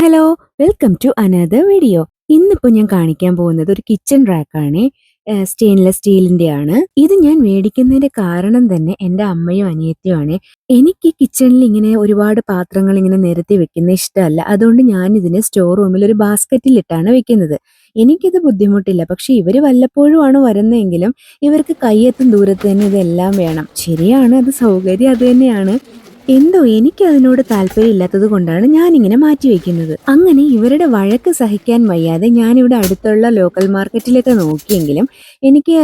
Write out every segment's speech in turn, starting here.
Hello welcome to another video ഇന്നിപ്പോ ഞാൻ കാണിക്കാൻ പോകുന്നത് ഒരു കിച്ചൺ റാക്കാണ് സ്റ്റെയിൻലെസ് സ്റ്റീലിന്റെ ആണ് ഇത് ഞാൻ മേടിക്കുന്നതിന്റെ കാരണം തന്നെ എന്റെ അമ്മയും അനിയത്തിയുമാണ് എനിക്ക് കിച്ചണിൽ ഇങ്ങനെ ഒരുപാട് പാത്രങ്ങൾ ഇങ്ങനെ നിരത്തി വെക്കുന്ന ഇഷ്ടമല്ല. അതുകൊണ്ട് ഞാൻ ഇതിനെ സ്റ്റോർ റൂമിൽ ഒരു ബാസ്ക്കറ്റിൽ ഇട്ടാണ് വെക്കുന്നത്. എനിക്കിത് ബുദ്ധിമുട്ടില്ല. പക്ഷെ ഇവർ വല്ലപ്പോഴും ആണ് വരുന്നതെങ്കിലും ഇവർക്ക് കയ്യെത്തും ദൂരത്ത് തന്നെ ഇതെല്ലാം വേണം. ശരിയാണ് അത് സൗകര്യം അത് തന്നെയാണ്. എന്തോ എനിക്ക് അതിനോട് താല്പര്യമില്ലാത്തത് കൊണ്ടാണ് ഞാനിങ്ങനെ മാറ്റി വെക്കുന്നത്. അങ്ങനെ ഇവരുടെ വഴക്ക് സഹിക്കാൻ വയ്യാതെ ഞാനിവിടെ അടുത്തുള്ള ലോക്കൽ മാർക്കറ്റിലൊക്കെ നോക്കിയെങ്കിലും എനിക്ക്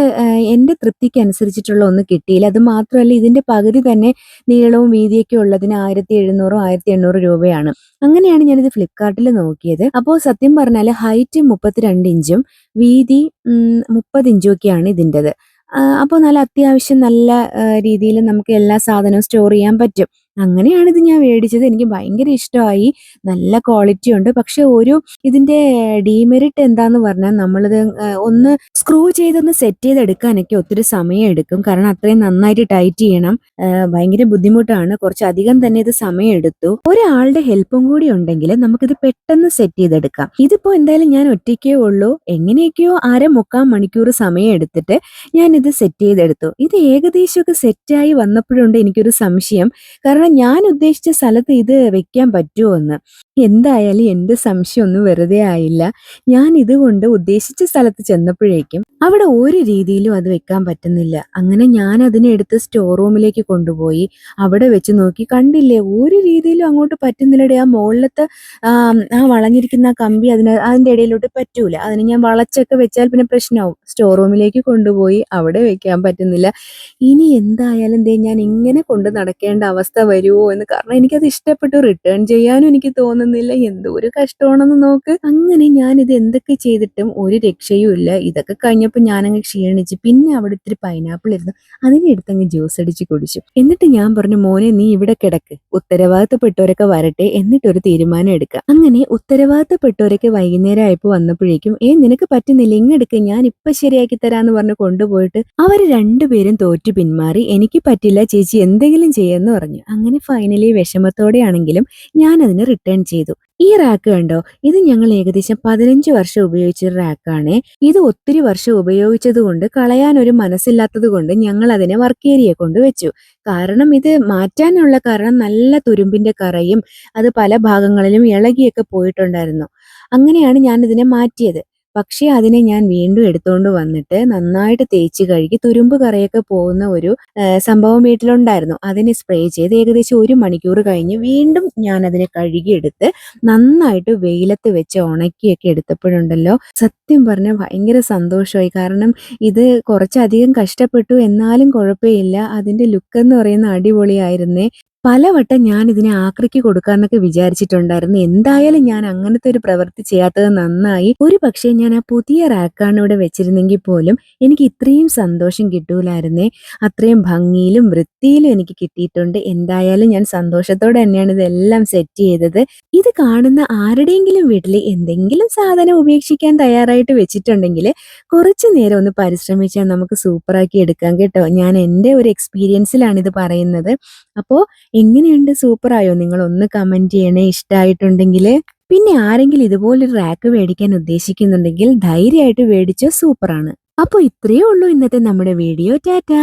എന്റെ തൃപ്തിക്ക് അനുസരിച്ചിട്ടുള്ള ഒന്ന് കിട്ടിയില്ല. അത് മാത്രമല്ല ഇതിന്റെ പകുതി തന്നെ നീളവും വീതിയൊക്കെ ഉള്ളതിന് ആയിരത്തി എഴുന്നൂറും ആയിരത്തി എണ്ണൂറ് രൂപയാണ്. അങ്ങനെയാണ് ഞാനിത് ഫ്ലിപ്കാർട്ടിൽ നോക്കിയത്. അപ്പോൾ സത്യം പറഞ്ഞാൽ ഹൈറ്റ് മുപ്പത്തിരണ്ട് ഇഞ്ചും വീതി മുപ്പത് ഇഞ്ചും ഒക്കെയാണ് ഇതിന്റെത് അപ്പോൾ നല്ല അത്യാവശ്യം നല്ല രീതിയിൽ നമുക്ക് എല്ലാ സാധനവും സ്റ്റോർ ചെയ്യാൻ പറ്റും. അങ്ങനെയാണ് ഇത് ഞാൻ മേടിച്ചത്. എനിക്ക് ഭയങ്കര ഇഷ്ടമായി. നല്ല ക്വാളിറ്റി ഉണ്ട്. പക്ഷെ ഒരു ഇതിന്റെ ഡീമെറിറ്റ് എന്താന്ന് പറഞ്ഞാൽ നമ്മളിത് ഒന്ന് സ്ക്രൂ ചെയ്തൊന്ന് സെറ്റ് ചെയ്തെടുക്കാനൊക്കെ ഒത്തിരി സമയം എടുക്കും കാരണം അത്രയും നന്നായിട്ട് ടൈറ്റ് ചെയ്യണം. ഭയങ്കര ബുദ്ധിമുട്ടാണ്. കുറച്ചധികം തന്നെ ഇത് സമയം എടുത്തു ഒരാളുടെ ഹെൽപ്പും കൂടി ഉണ്ടെങ്കിൽ നമുക്കിത് പെട്ടെന്ന് സെറ്റ് ചെയ്തെടുക്കാം. ഇതിപ്പോ എന്തായാലും ഞാൻ ഒറ്റയ്ക്കേ ഉള്ളൂ. എങ്ങനെയൊക്കെയോ അര മുക്കാൽ മണിക്കൂർ സമയം എടുത്തിട്ട് ഞാൻ ഇത് സെറ്റ് ചെയ്തെടുത്തു. ഇത് ഏകദേശമൊക്കെ സെറ്റായി വന്നപ്പോഴുണ്ട് എനിക്കൊരു സംശയം. കാരണം ഞാൻ ഉദ്ദേശിച്ച സ്ഥലത്ത് ഇത് വെക്കാൻ പറ്റുമോ എന്ന്. എന്തായാലും എന്റെ സംശയം ഒന്നും വെറുതെ ആയില്ല. ഞാൻ ഇതുകൊണ്ട് ഉദ്ദേശിച്ച സ്ഥലത്ത് ചെന്നപ്പോഴേക്കും അവിടെ ഒരു രീതിയിലും അത് വെക്കാൻ പറ്റുന്നില്ല. അങ്ങനെ ഞാൻ അതിനെ എടുത്ത് സ്റ്റോർ റൂമിലേക്ക് കൊണ്ടുപോയി അവിടെ വെച്ച് നോക്കി. കണ്ടില്ലേ ഒരു രീതിയിലും അങ്ങോട്ട് പറ്റുന്നില്ലടെ. ആ മുകളിലത്തെ ആ വളഞ്ഞിരിക്കുന്ന കമ്പി അതിന് അതിന്റെ ഇടയിലോട്ട് പറ്റൂല. അതിന് ഞാൻ വളച്ചൊക്കെ വെച്ചാൽ പിന്നെ പ്രശ്നമാവും. സ്റ്റോർ റൂമിലേക്ക് കൊണ്ടുപോയി അവിടെ വെക്കാൻ പറ്റുന്നില്ല. ഇനി എന്തായാലും ദേ ഞാൻ ഇങ്ങനെ കൊണ്ട് നടക്കേണ്ട അവസ്ഥ വരുമോ എന്ന്. കാരണം എനിക്കത് ഇഷ്ടപ്പെട്ടു. റിട്ടേൺ ചെയ്യാനും എനിക്ക് തോന്നുന്നില്ല. എന്തോ ഒരു കഷ്ടമാണെന്ന് നോക്ക്. അങ്ങനെ ഞാൻ ഇത് എന്തൊക്കെ ചെയ്തിട്ടും ഒരു രക്ഷയും ഇല്ല. ഇതൊക്കെ കഴിഞ്ഞപ്പോൾ ഞാനങ്ങ് ക്ഷീണിച്ച്. പിന്നെ അവിടെ ഇത്തിരി പൈനാപ്പിൾ ഇരുന്നു അതിനെ എടുത്തങ്ങ് ജ്യൂസ് അടിച്ച് കുടിച്ചു. എന്നിട്ട് ഞാൻ പറഞ്ഞു മോനെ നീ ഇവിടെ കിടക്ക്. ഉത്തരവാദിത്തപ്പെട്ടവരൊക്കെ വരട്ടെ എന്നിട്ട് ഒരു തീരുമാനം എടുക്കാം അങ്ങനെ ഉത്തരവാദിത്തപ്പെട്ടവരൊക്കെ വൈകുന്നേരം ആയപ്പോ വന്നപ്പോഴേക്കും ഏ നിനക്ക് പറ്റുന്നില്ല. ഇങ്ങെടുക്ക് ഞാൻ ഇപ്പൊ ശരിയാക്കി തരാന്ന് പറഞ്ഞ് കൊണ്ടുപോയിട്ട് അവർ രണ്ടുപേരും തോറ്റു പിന്മാറി. എനിക്ക് പറ്റില്ല ചേച്ചി. എന്തെങ്കിലും ചെയ്യാന്ന് പറഞ്ഞു. അങ്ങനെ ഫൈനലി വിഷമത്തോടെയാണെങ്കിലും ഞാൻ അതിന് റിട്ടേൺ ചെയ്തു. ഈ റാക്ക് കണ്ടോ? ഇത് ഞങ്ങൾ ഏകദേശം പതിനഞ്ച് വർഷം ഉപയോഗിച്ച റാക്കാണ് ഇത് ഒത്തിരി വർഷം ഉപയോഗിച്ചത് കൊണ്ട് കളയാൻ ഒരു മനസ്സില്ലാത്തത് കൊണ്ട് ഞങ്ങൾ അതിനെ വർക്ക് ഏരിയ കൊണ്ട് വെച്ചു. കാരണം ഇത് മാറ്റാനുള്ള കാരണം നല്ല തുരുമ്പിന്റെ കറയും അത് പല ഭാഗങ്ങളിലും ഇളകിയൊക്കെ പോയിട്ടുണ്ടായിരുന്നു. അങ്ങനെയാണ് ഞാൻ ഇതിനെ മാറ്റിയത്. പക്ഷേ അതിനെ ഞാൻ വീണ്ടും എടുത്തുകൊണ്ട് വന്നിട്ട് നന്നായിട്ട് തേച്ച് കഴുകി തുരുമ്പ് കറയൊക്കെ പോകുന്ന ഒരു സംഭവം വീട്ടിലുണ്ടായിരുന്നു. അതിനെ സ്പ്രേ ചെയ്ത് ഏകദേശം ഒരു മണിക്കൂർ കഴിഞ്ഞ് വീണ്ടും ഞാൻ അതിനെ കഴുകിയെടുത്ത് നന്നായിട്ട് വെയിലത്ത് വെച്ച് ഉണക്കിയൊക്കെ എടുത്തപ്പോഴുണ്ടല്ലോ. സത്യം പറഞ്ഞാൽ ഭയങ്കര സന്തോഷമായി. കാരണം ഇത് കുറച്ചധികം കഷ്ടപ്പെട്ടു. എന്നാലും കുഴപ്പമില്ല. അതിന്റെ ലുക്ക് എന്ന് പറയുന്ന അടിപൊളിയായിരുന്നേ. പലവട്ടം ഞാൻ ഇതിനെ ആക്രിക്ക് കൊടുക്കാന്നൊക്കെ വിചാരിച്ചിട്ടുണ്ടായിരുന്നു. എന്തായാലും ഞാൻ അങ്ങനത്തെ ഒരു പ്രവൃത്തി ചെയ്യാത്തത് നന്നായി. ഒരു പക്ഷേ ഞാൻ ആ പുതിയ റാക്കാണ് ഇവിടെ വെച്ചിരുന്നെങ്കിൽ പോലും എനിക്ക് ഇത്രയും സന്തോഷം കിട്ടൂലായിരുന്നേ. അത്രയും ഭംഗിയിലും വൃത്തിയിലും എനിക്ക് കിട്ടിയിട്ടുണ്ട്. എന്തായാലും ഞാൻ സന്തോഷത്തോടെ തന്നെയാണ് ഇതെല്ലാം സെറ്റ് ചെയ്തത്. ഇത് കാണുന്ന ആരുടെയെങ്കിലും വീട്ടിൽ എന്തെങ്കിലും സാധനം ഉപേക്ഷിക്കാൻ തയ്യാറായിട്ട് വെച്ചിട്ടുണ്ടെങ്കിൽ കുറച്ച് നേരം ഒന്ന് പരിശ്രമിച്ചാൽ നമുക്ക് സൂപ്പറാക്കി എടുക്കാം കേട്ടോ. ഞാൻ എന്റെ ഒരു എക്സ്പീരിയൻസിലാണ് ഇത് പറയുന്നത്. അപ്പോൾ എങ്ങനെയുണ്ട്? സൂപ്പറായോ? നിങ്ങൾ ഒന്ന് കമന്റ് ചെയ്യണേ. ഇഷ്ടമായിട്ടുണ്ടെങ്കിൽ പിന്നെ ആരെങ്കിലും ഇതുപോലൊരു റാക്ക് മേടിക്കാൻ ഉദ്ദേശിക്കുന്നുണ്ടെങ്കിൽ ധൈര്യമായിട്ട് മേടിച്ചോ സൂപ്പറാണ്. അപ്പോൾ ഇത്രയേ ഉള്ളൂ ഇന്നത്തെ നമ്മുടെ വീഡിയോ. ടാറ്റാ!